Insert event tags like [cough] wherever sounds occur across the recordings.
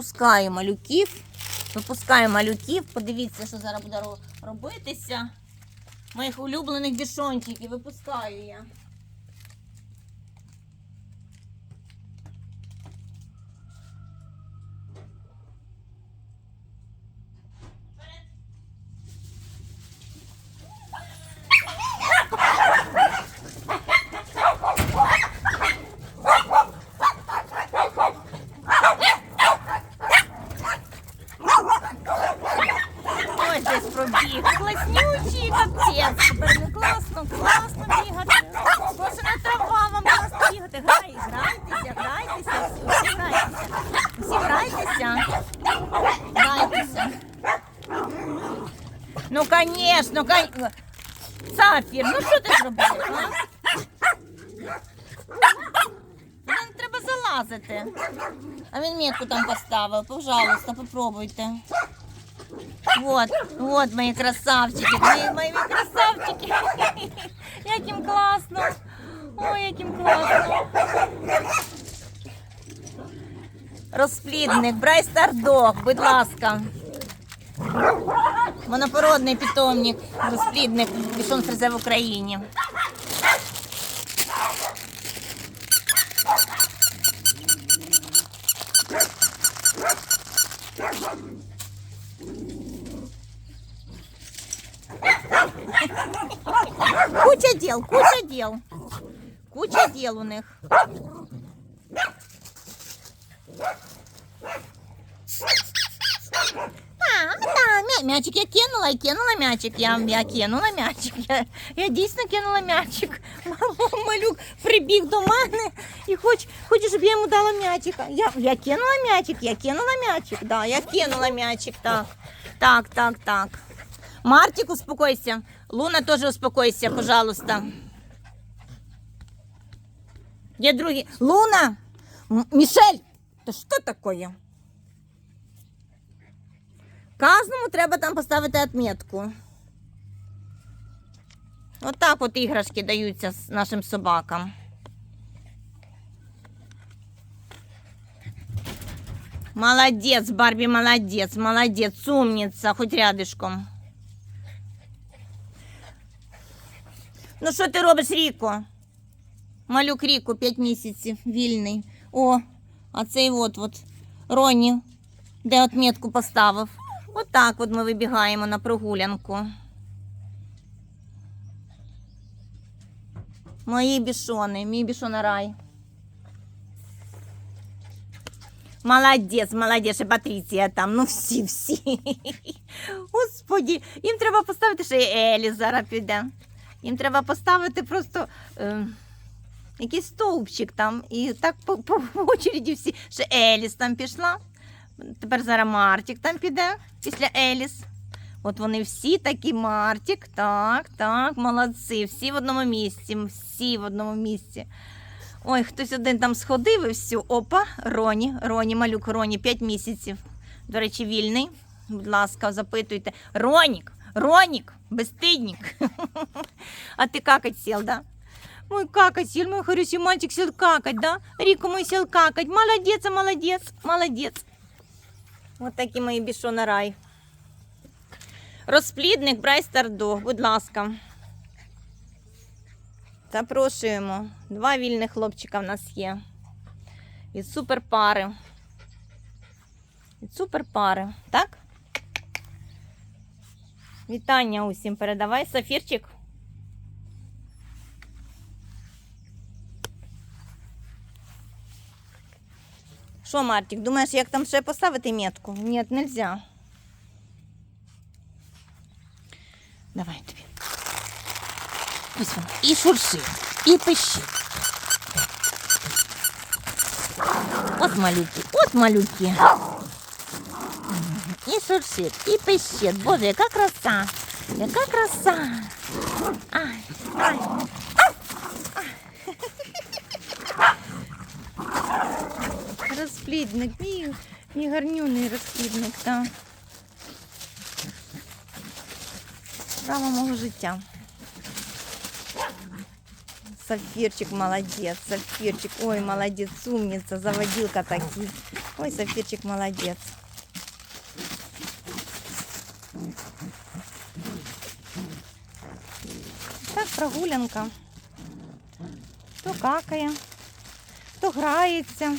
Випускаю малюків. Випускаю малюків. Подивіться, що зараз буде робитися. Моїх улюблених бішончиків. Випускаю я. Ось десь пробіг. Класнючий капець. Тепер не класно, класно бігати. Боже, не трава вам класно бігати. Грай, грайтеся, грайтеся, всі, всі грайтеся. Всі грайтеся. Грайтеся. Ну, конечно, кон... Сафір, ну що ти зробив, а? Нам треба залазити. А він метку там поставив. Пожалуйста, попробуйте. Вот, вот мои красавчики, мои, мои красавчики. Як їм класно. Ой, як їм класно. Розплідник, Брайс Тардог, будь ласка. Монопородний питомник, розплідник, пішон фрезе в Україні. Куча дел, куча дел. Куча дел у них. Да, мя- мячик я кинула, я кинула мячик, я, я кинула мячик, я, я дійсно кинула мячик. [laughs] Малюк прибіг до мене і хоч, щоб я йому дала мячика. Я, я кинула мячик, я кинула мячик, да, я кинула мячик, так. Так, так, так. Мартик, успокойся. Луна тоже успокойся, пожалуйста. Где другие? Луна! М- Мішель! Та що таке? Кожному треба там поставити отметку. Отак от іграшки даються з нашим собакам. Молодець, Барбі, молодець, молодець, умниця, хоч рядишком. Ну що ти робиш, Ріко? Малюк Ріко, 5 місяців, вільний. О, а цей от от Роні, де отметку поставив. Отак от ми вибігаємо на прогулянку. Мої бішони, мій бішонарай. Молодець, молодець, ще Патріція там, ну всі, всі. Господі, їм треба поставити ще й Елі зараз піде. Їм треба поставити просто е, якийсь стовпчик там. І так по, по очереді всі. Ще Еліс там пішла. Тепер зараз Мартік там піде після Еліс. От вони всі такі Мартік. Так, так, молодці. Всі в одному місці. Всі в одному місці. Ой, хтось один там сходив і всю. Опа, Роні, Роні, малюк Роні, 5 місяців. До речі, вільний. Будь ласка, запитуйте. Ронік, Ронік, безстидник. А ты какать сел, да? Мой какать сел, мой хороший мальчик сел какать, да? Рико мой сел какать. Молодец, а молодец, молодец. Вот такі мої бішони рай. Розплідник Брайс Тардог, будь ласка. Запрошуємо. Два вільних хлопчика в нас є. Від суперпари. Від суперпари. Так? Вітання усім передавай, Сафірчик. Що, Мартік, думаєш, як там ще поставити метку? Ні, нельзя. Давай тобі. Ось вона. І шурши, і пищи. От малюки, от малюки. І шуршить, і пищить. Боже, яка краса! Яка краса! Ай, ай. Розплідник, мій, мій гарнюний розплідник, так. Справа мого життя. Сапфирчик молодец, Сапфирчик, ой, молодец, умница, заводилка такие. Ой, Сапфирчик молодец. Так, прогулянка. Хто какає, хто грається.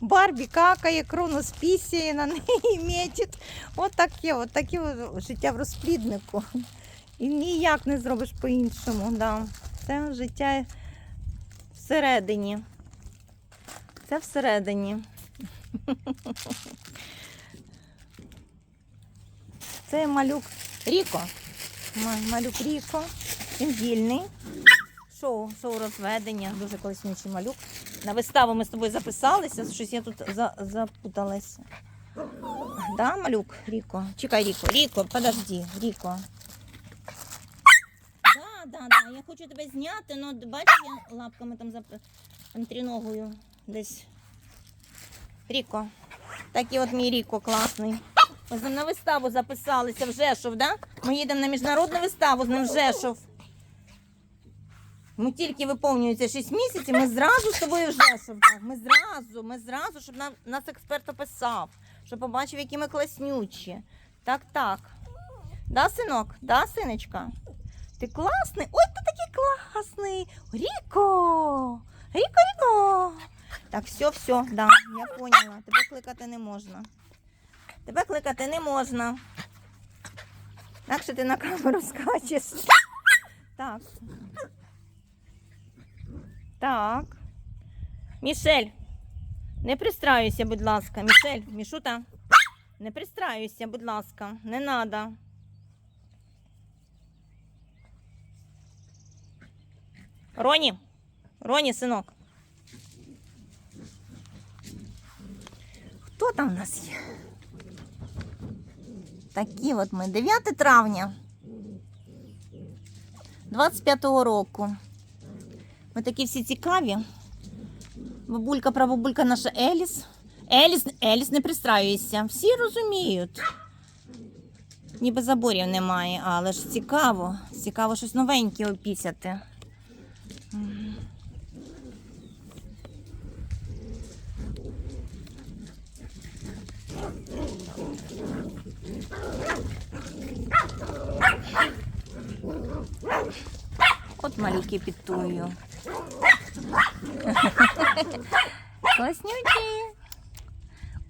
Барбі какає, Кронос пісяє на неї [laughs] метить. От таке, от таке от життя в розпліднику. І ніяк не зробиш по-іншому. Да. Це життя всередині. Це всередині. [laughs] Це малюк Ріко. Малюк Ріко. Він вільний. Шоу, шоу розведення. Дуже колеснючий малюк. На виставу ми з тобою записалися. Щось я тут за, запуталася. Да, малюк Ріко? Чекай, Ріко. Ріко, подожди, Ріко. Да, да, да. Я хочу тебе зняти, але бачиш, я лапками там зап... там тріногою десь. Ріко. Такий от мій Ріко класний. Ми з ним на виставу записалися в Жешов, да? Ми їдемо на міжнародну виставу з ним в Жешов. Ми тільки виповнюється 6 місяців, ми зразу з тобою в Жешов. Так. Ми зразу, ми зразу, щоб нам, нас експерт описав, щоб побачив, які ми класнючі. Так, так. Да, синок? Да, синочка? Ти класний? Ой, ти такий класний. Ріко! Ріко, Ріко! Так, все, все, да, я поняла. Тебе кликати не можна. Тебе кликати не можна. Інакше ти на камеру скачеш. Так. Так. Мішель, не пристраюйся, будь ласка. Мішель, Мішута, не пристраюйся, будь ласка. Не надо. Роні, Роні, синок. Хто там у нас є? Такі от ми. 9 травня 25-го року. Ми такі всі цікаві. Бабулька, прабабулька наша Еліс. Еліс, Еліс, не пристраюйся. Всі розуміють. Ніби заборів немає, але ж цікаво. Цікаво щось новеньке опісяти. От малюки підтую. Класнючі.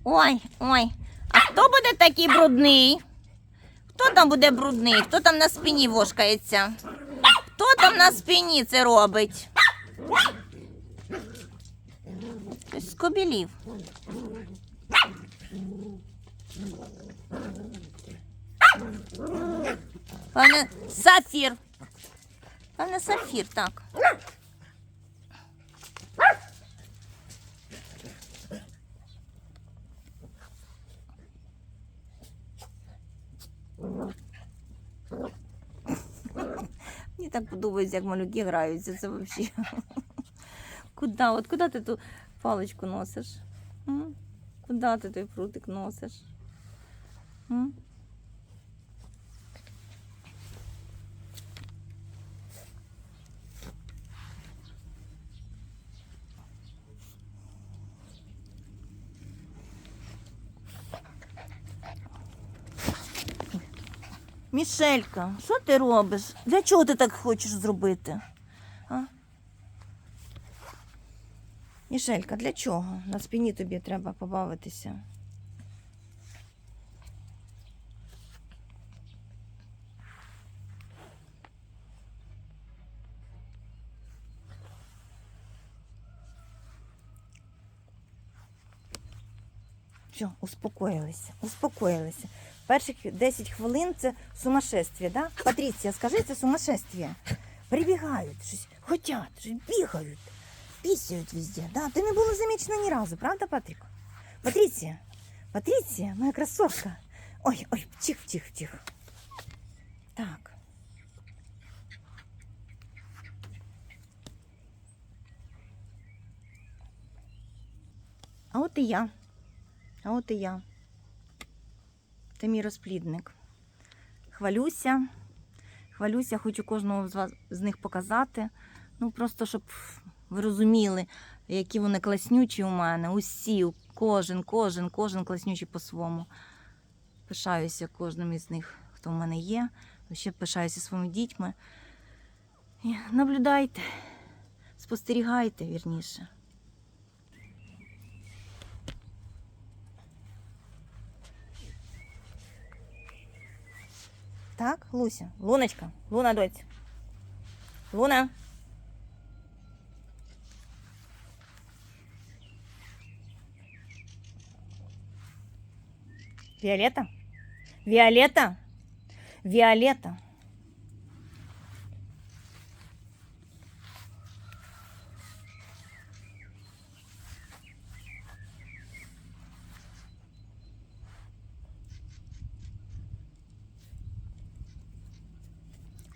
Ой, ой. А хто буде такий брудний? Хто там буде брудний? Хто там на спині вошкається? Хто там на спині це робить? Хтось скобілів. Пане Сафір. Пане Сафір, так. Мені так подобається, як малюки граються. Це взагалі. Куди? От куди ти ту паличку носиш? Куди ти той прутик носиш? Мішелька, що ти робиш? Для чого ти так хочеш зробити? А? Мішелька, для чого? На спині тобі треба побавитися. Все, успокоїлися, успокоїлися. Перших 10 хвилин це сумасшествие, да? Патріція, скажи, це сумасшествие. Прибігають, щось хотять, щось бігають, пісяють везде. Да? Ти не була замічена ні разу, правда, Патрік? Патріція, Патріція, моя красотка. Ой, ой, тихо, тихо, тихо. Так. А от і я. А от і я. Це мій розплідник. Хвалюся. Хвалюся, хочу кожного з вас з них показати. Ну, просто щоб ви розуміли, які вони класнючі у мене. Усі, кожен, кожен, кожен класнючий по-своєму. Пишаюся кожним із них, хто в мене є. Ще пишаюся своїми дітьми. І наблюдайте, спостерігайте вірніше. Так, Луся, Луночка, Луна, доць. Луна. Виолетта? Виолетта? Виолетта?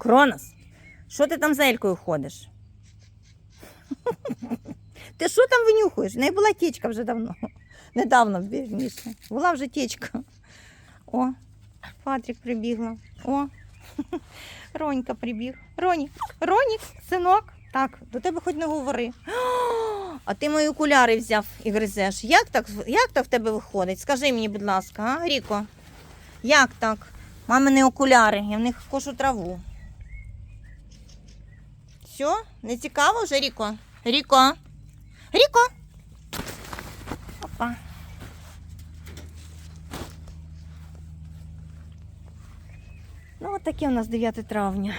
Кронос, що ти там за Елькою ходиш? Ти що там винюхуєш? В неї була течка вже давно. Недавно, вірніше. Була вже течка. О, Патрік прибігла. О, Ронька прибіг. Роні, Ронік, синок. Так, до тебе хоч не говори. А ти мої окуляри взяв і гризеш. Як так, як так в тебе виходить? Скажи мені, будь ласка, а, Ріко? Як так? Мамини окуляри, я в них кошу траву. Все, не цікаво вже, Ріко? Ріко? Ріко? Опа. Ну, от таке у нас 9 травня.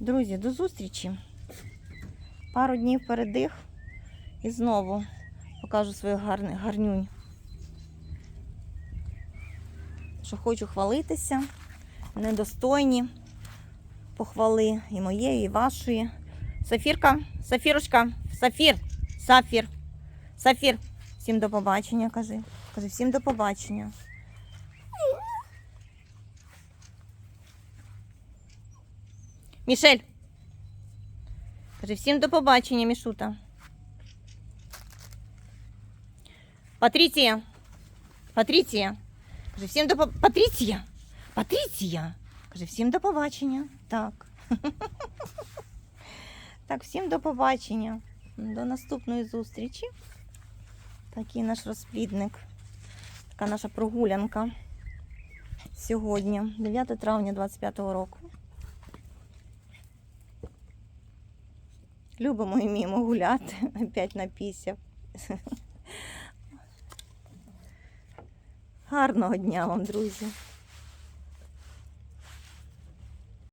Друзі, до зустрічі. Пару днів передих і знову покажу свою гарну гарнюнь. Що хочу хвалитися, недостойні похвали і моєї, і вашої. Сафірка, Сафірочка, Сафір, Сафір, Сафір. Всім до побачення, кажи. Кажи, всім до побачення. Мішель. Кажи, всім до побачення, Мішута. Патріція. Патріція. Кажи, всім до по... Патріція. Патріція. Каже, всім до побачення. Так. Так, всім до побачення. До наступної зустрічі. Такий наш розплідник. Така наша прогулянка. Сьогодні, 9 травня 25-го року. Любимо і вміємо гуляти. Опять напісяв. Гарного дня вам, друзі!